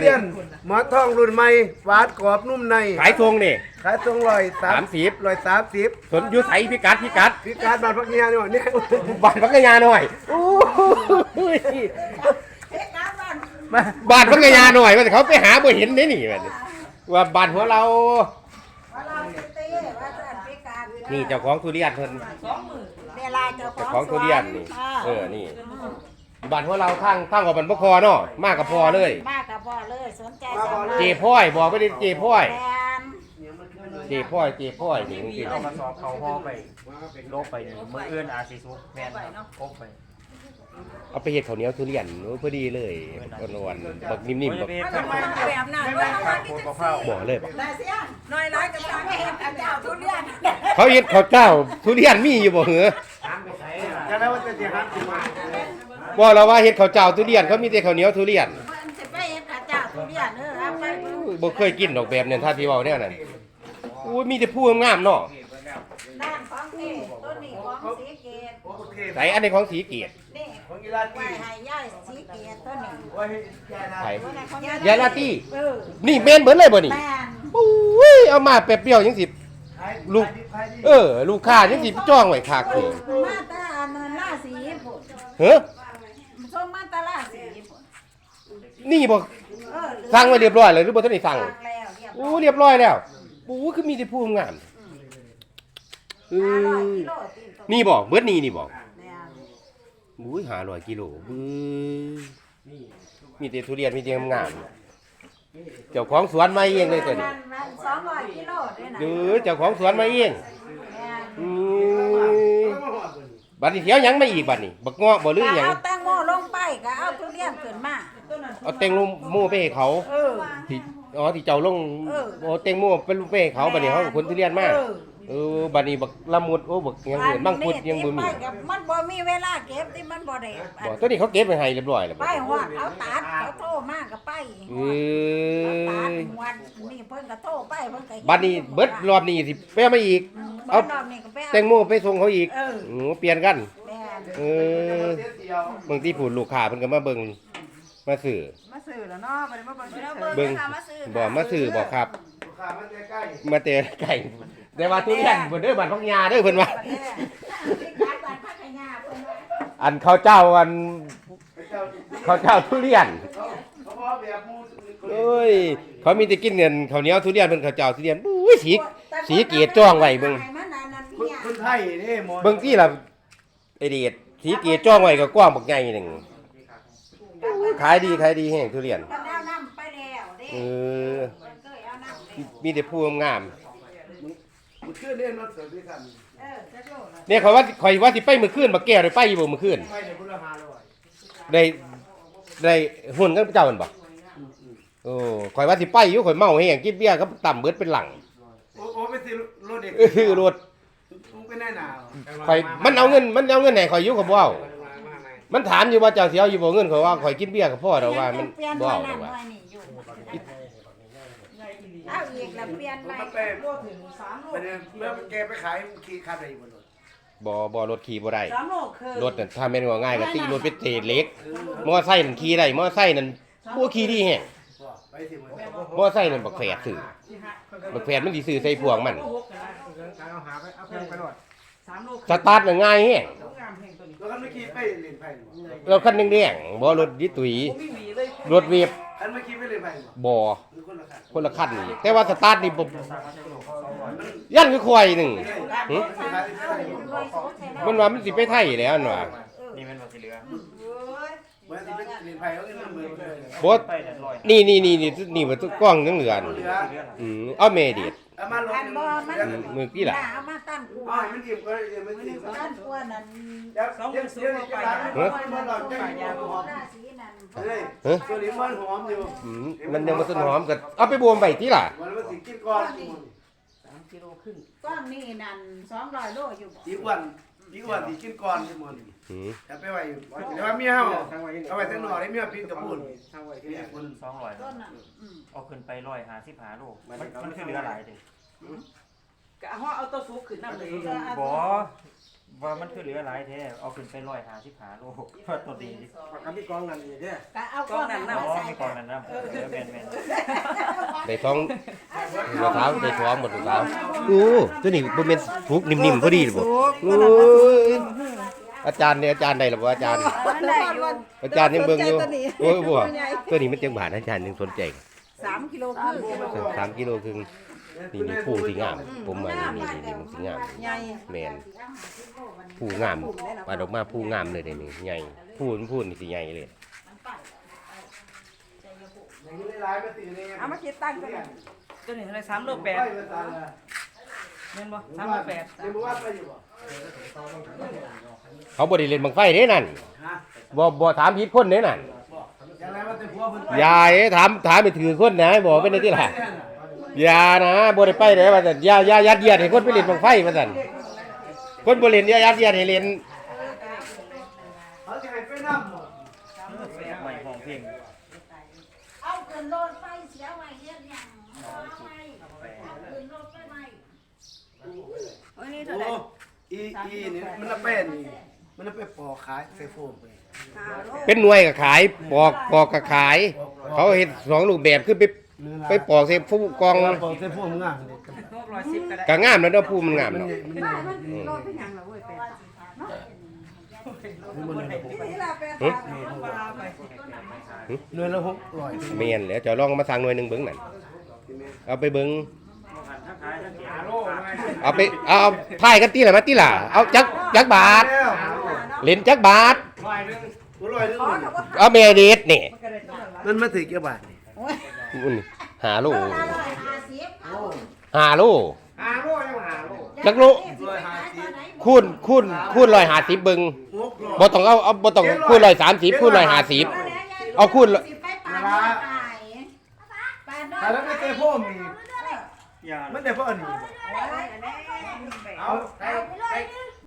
เลียนหมอทองรุ่นใหม่หวานกรอบนุ่มใน ขายทรงนี่ ขายตรงร้อยสามสิบร้อยสามสิบสนอยุใสพิกัดพิกัดพิการบานพักเนียนี่หว่าเนี่ยบ้านพักยาหน่อยโอ้ยบ้านพักยาหน่อยว่าแต่เขาไปหาบ่เห็นได้นี่ว่านี่ว่าบ้านหัวเรานี่เจ้าของทุเรียนเพิ่นเวลาเจ้าขเจ้าองของทุเรียนนี่ค่ะเออนี่บ้านหัวเราข้างข้างกับบ้านบ่คอเนาะมากกับพอเลย มากกับพ่อ เลยสนใจสมัครเจพ่อยบอกไปดิเจพ่อยแฟนเจพ่อยเจพ่อยนี่จริงเอากระสอบเขาห่อไปโลกไปนี่มืออื่นอาจสิสุกแม่นครับพกไปๆเอาไปเฮ็ดข้าวเหนียวทุเรียนโอ้พอดีเลยอ่อนๆบักนิ่มๆบักทำไมแบบนั้นว่าโคตรเผาบ่เลยบักน้อยร้ายกับไม่เห็นอาจารย์ทุเรียนเขาเฮ็ดข้าวเจ้าทุเรียนมีอยู่บ่เหรอจะได้ว่าจะเสียหักสิมาบ่เราว่าเฮ็ดข้าวเจ้าทุเรียนเขามีแต่ข้าวเหนียวทุเรียน บ่เคยกินดอกแบบนั้นถ้าที่เว้าแนวนั้นอู้มีแต่ผู้งามๆเนาะด้านของเอต้นนี้ของสีเกตโอเคไหนอันนี้ของสีเกียรตินี่ของกีฬาไว้ตีให้ย่ายสีเกตต้นนี้ไว้ให้ยายนาไผต้นนี้ของยาลาตี้เออนี่แม่นเบิดเลยบ่นี่แม่นอุ้ยเอามาแป๊บเดียวยังสิขายลูกขายดีเออ ลูกค้ายังสิจ้องไว้คักนี่มาตาอันนั้นล่าสีผุนเฮ้อส่งมาตาล่าสีผุนนี่บ่ เออสั่งไว้เรียบร้อยเลยหรือบ่ทันได้สั่งสั่งแล้วเรียบร้อู้อยเรียบร้อยแล้วอู้คือมีแต่ผู้งามเอห้าร้อยอกิโลตีนตกนี่บ่เบิดนี่นี่บ่แม่นอุ้ย500กิโลบื้อมีแต่ทุเรียนมีแต่งามๆเจ้าของสวนมาเองเลยตัวนี้มันสองร้อยกิโลด้วยนะเด้อเจ้าของสวนมาเอง แม่นอืมบัดนี้เที่ยวหยังมาอีกบัดนี้บักเงาะบ่หรือหยังเอาแตงโมลงไปก็เอาทุเรียนขึ้นมา เอาแตงโมไปให้เขาเออ ที่อ๋อที่เจ้าลงเออ โอ้แตงโมเป็นลูกไปให้เขาบัดนี้เขาเอาคนทุเรียนมาเออเออบัดนี้บักละมุดโอ้บักหยังเหินบางพุดยังบ่มีไปกับมันบ่มีเวลาเก็บที่มันบ่ได้บ่ตัวนี้เขาเก็บไว้ให้เรียบร้อยแล้วไปบ่ฮอดเขาตัดเขาโทรมาก็ไปเอเขาตัดอวันนี่เพิ่นก็โทรไปเพิ่นก็ฮ็บัดนี้เบิดรอบนี้สิไปเอามาอีก เอาเอารอบนี้ก็ไปเอาแตงโมไปส่งเขาอีกเออ โอ้เปลี่ยนกัน แม่นเออบางทีผู้ลูกค้าเพิ่นก็มาเบิ่ง มาซื้อมาซื้อแล้วเนาะบ่ได้มาเบิ่งเฉยเบิ่งบ่มาซื้อบ่ครับ ลูกค้ามันใกล้มาเตะไก่แต่ว่าทุเรียนเพิ่นเด้อบ้านพักยาเด้อเพิ่นว่าที่การบ้านพัทยาเพิ่นว่าอันข้าวเจ้าอันๆพระเจ้าข้าวเจ้าทุเรียนเขาเขาบอกแบบมูเอ้ยเขามีแต่กินเงินข้าวเหนียวทุเรียนเพิ่นข้าวเจ้าทุเรียนอุ้ยสี สีเกียรติจ้องไว้เบิ่งให้มันอันนั้นคนเนี่ยคนไทยนี่หมดเบิ่งที่ล่ะไอเดียดสีเกียรติจ้องไว้ก็กว้างบักใหญ่หนึง ขายดีขายดีแห้งทุเรียนมันเอาน้ำไปแล้วเด้เออมันเคยเอาน้ำไปมีแต่ผู้งามมันขึ้นเล่นรถเสริมด้วยกันเออจะโดดละเนี่ยเขาว่าข่อยว่าสิไปมื้อคืนบักแก้วได้ไปอยู่บ่มื้อคืนไปในพุทธหาเลย ได้ได้หุ้นกับเจ้ามันบ่โอ้ข่อยว่าสิไปอยู่ข่อยเมาแห้งกินเบียร์กับต่ำเบิดเป็นหลังโอ้โอ้ไม่สิรถเด็กเออรถมึงเป็นแน่หนาวข่อยมันเอาเงินมันเอาเงินให้ข่อยอยู่ก็บ่เอา มันถามอยู่ว่าเจ้าสิเอาอยู่บ่เงินข่อยว่าข่อยกินเบียร์กับพ่อดอกว่ามันเปลี่ยนบ่ไว้เอาดนั่อนกว่าไว้นี่อยู่เอาอีกแล้วเปลี่ยนใหม่มันไปโลถึงสามโลมันเนี่ยเมื่อแกไปขายขี่คันอะไรอยู่บนรถบ่บ่รถขี่บ่ได้สามโลคือรถน่ะถ้าแม่นว่าง่ายก็ติรถเป็นเศษเหล็กมอไซค์นั่นขี่ได้มอไซค์นั่นบ่ขี่ดีแฮะไปสิมันมอไซค์นั่นบักแฝดซื้อบักแฝดมันสิซื้อใส่พวงมันเอาหาไปเอาเพิ่มไปหน่อยสามโลสตาร์ทน่ะง่ายแฮะ คันเมื่อกี้ไปเล่นไพ่หรอรถคันแดงๆบ่รถดิตุยผมไม่มีเลยรถเวฟคันเมื่อกี้ไปเล่นไพ่หรอบ่หรือคนละคันคนละคันนี่แต่ว่าสตาร์ทนี่บ่ยันคือควายหนึงหึมันว่ามันสิไปไทยแล้วนั่นว่านี่มันบ่สิเหลือเมื่อที่ไปเล่นไพ่เขาเงินหมื่นเลยบ่ไปแต่ร้อยนี่นี่นี่นี่นี่มันกล้องยังเหลือนี่เหลืออืมเอาแม่เด็ด เอามาลงอันบ่มันอืมมือพี่ล่ะเอามาตั้งกูอ๋อมันอิ่มก็เลยมันอิ่มตั้งกูนั่นเดี๋ยวเดี๋ยวเดี๋ยวจะร้านมันหลอดใจหอมราศีนั่นเฮ้ยฮะตัวนี้มันหอมอยู่อืมมันยังบ่ทันหอมก็เอาไปบวมไว้ที่ล่ะมันมันสิกินก่อนสามกิโลครึ่งก้อนนี่นั่น200โลอยู่บ่อีอ้วน อีอ้วนสิกินก่อนที่มันอืมจะไปไว้เดี๋ยวว่าเมียเฮาเอาไว้ทั้งหน่อได้เมียพินกับพูนทางไว้เมียคนสองร้อยต้นน่ะอืมเอาขึ้นไปร้อยห้าสิบห้าโลมันมันคือเหลือหลายเด้กะฮอเอาตัวซุกขึ้นน้ำเลยบ่ ว่ามันคือเหลือหลายแท้เอาขึ้นไปร้อยหาสิบหาโลเพราะตัวดีกับพี่กองนั่นนี่เด้อ ก็เอาก้อนนั้นอ๋มาอใส่มีกองนั้นนะเออแม่นแม่นได้ท้องรองเท้าได้ท้องหมดรองเท้าโอ้ตัวนี้บ่แม่นฟุกนิ่มๆพอดีเลยบ่โอ้ยอาจารย์เนี่ยอาจารย์ได้หรือบ่อาจารย์ ได้อยู่อาจารย์ยังเบิ่งอยู่โอ้ยบ่ตัวนี้มันจังบาทอาจารย์ยังสนใจ สามกิโลครึ่งสามกิโลครึ่ง นี่นี่ผู้สิงาม ผมว่านี่นี่นี่มันสิงาม ใหญ่แม่น ผู้งามปลาดอกมาผู้งามเลยเด้นี่ใหญ่ผู้มันพูดนี่สิใหญ่เลย อย่างนี้หลายๆมาตีนี่เอามาคิดตั้งกันตัวนี้เท่าไหร่สามโลแปดไปมาตายละเงินบ่สามโลแปดยังบ่ว่าไปอยู่บ่เขาบ่ได้เล่นบังไฟเด้นั่นฮะบ่บ่ถามผิดคนเด้นั่นอย่างไรว่าแต่ผัวเพิ่นไปอยาเอ้ถามถามไปถือคนนะบอกเป็นได้ที่ล่ะ อย่านะบ่ได้ไปเด้ว่าซั่นอย่าอย่ายัดเยียดให้คนไปเล่นบังไฟว่าซั่นคนบ่เล่นอย่ายัดเยียดให้เล่นเขาจะไม่ของเพลงเอาเกินโลดไปเสียไว้เฮ็ดหยังเอาไว้เอาเกินโลดไปไหมโอ้ยนี่เท่าไหร่อีอีนี่มันน่ะเป็นมันน่ะไปปอกขายใส่โฟมไปเป็นหน่วยก็ขายปอกปอกก็ขาย เขาเฮ็ดสองรูปแบบคือไป ไปปอกใส่ผู้กองปอกใส่โฟมงามนี่หกร้อยสิบก็ได้ก็งามแล้วเนาะผู้มันงามมันเนาะใหญ่มันใหญ่โลดเป็นหยังล่ะเว้ยแปดเนาะมันเลยนี่ล่ะแปดหึเดือนละหกร้อยแม่นแล้วจะลองมาสั่งหน่วยหนึงเบิ่งนั่นเอาไปเบิ่งทั้งขายทั้งเสียโลเอาไปเอาเอาถ่ายกันตีละมาตีละเอาจักจักบาทแล้วเล่นจักบาทร้อยหนึงบ่ร้อยหนึงเอาแม่เด็ดนี่มันมาถึงกี่บาทนี่อุ้ย หาโลโลละร้อยห้าสิบเอาหาโลหาโลยังหาโลจักโลคูณคูณคูณร้อยหาสิบเบิ่งหกร้อยบ่ต้องเอาเอาบ่ต้องคูณร้อยสามสิบคูณร้อยห้าสิบเอาคุณสิไปปาดน้อยไปปาดน้อยแต่ถ้าไม่เตะโฟมนี่อย่ามันได้เพราะอันนี้บ่ไป